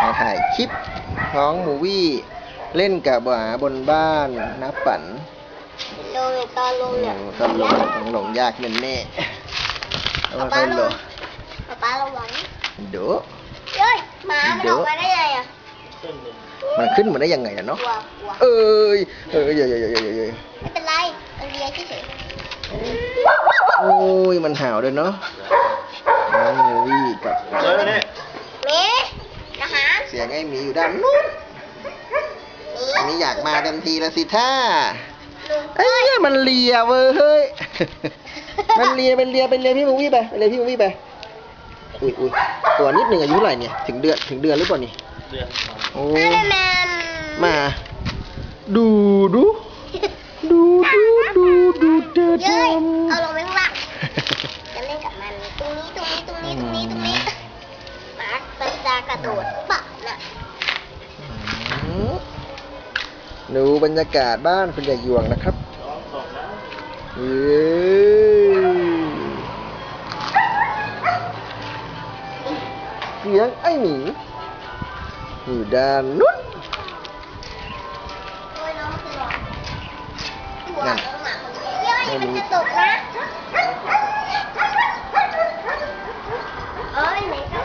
มาถ่ายคลิปน้องหมูวี่เล่นกับหมาบนบ้านนับปั่นลงตอนลงเนี่ยตอนลงต้องลงยากแน่แน่ๆเอามาค่อยลงป๊าป๊าระวังเดูเฮ้ยหมามันออกมาได้ไงอะมันขึ้นมาได้ยังไงล่ะกเนาะลัวกลัวเอ้ยเอ้ยเอ้ยเอ้ยเอ้ยเอ้ยเอ้ยไม่เป็นไรมันเลียเฉยโอ้ยมันห่าวด้วยเนาะน้องหมูวี่กับ เจอเนี่ย ๆเมย์นะฮะ เสียงไอ้หมีอยู่ด้านนู้นนี่อันนี้อยากมาเต็มทีแล้วสิท่าลุงไอ้เนี่ยมันเลียเว้ยเฮ้ย มันเลียเป็นเลียเป็นเลียพี่มูวี่ไปเป็นเลียพี่มูวี่ไป อุ้ยอุ้ยตัวนิดหนึ่งอายุเท่าไหร่เนี่ย ถึงเดือนถึงเดือนหรือเปล่านี่เดือนโอ้แม่แม่มา ดูดูดูดูดูดูเดือด ดูบรรยากาศบ้านคุณยายหยวงนะครับสองสองนะเย้เสียงไอ้หมีอยู่ด้านนู้นโอ้ยน้องคือหรอหัวน้องหมาคนนี้เย้ยมันจะตกนะ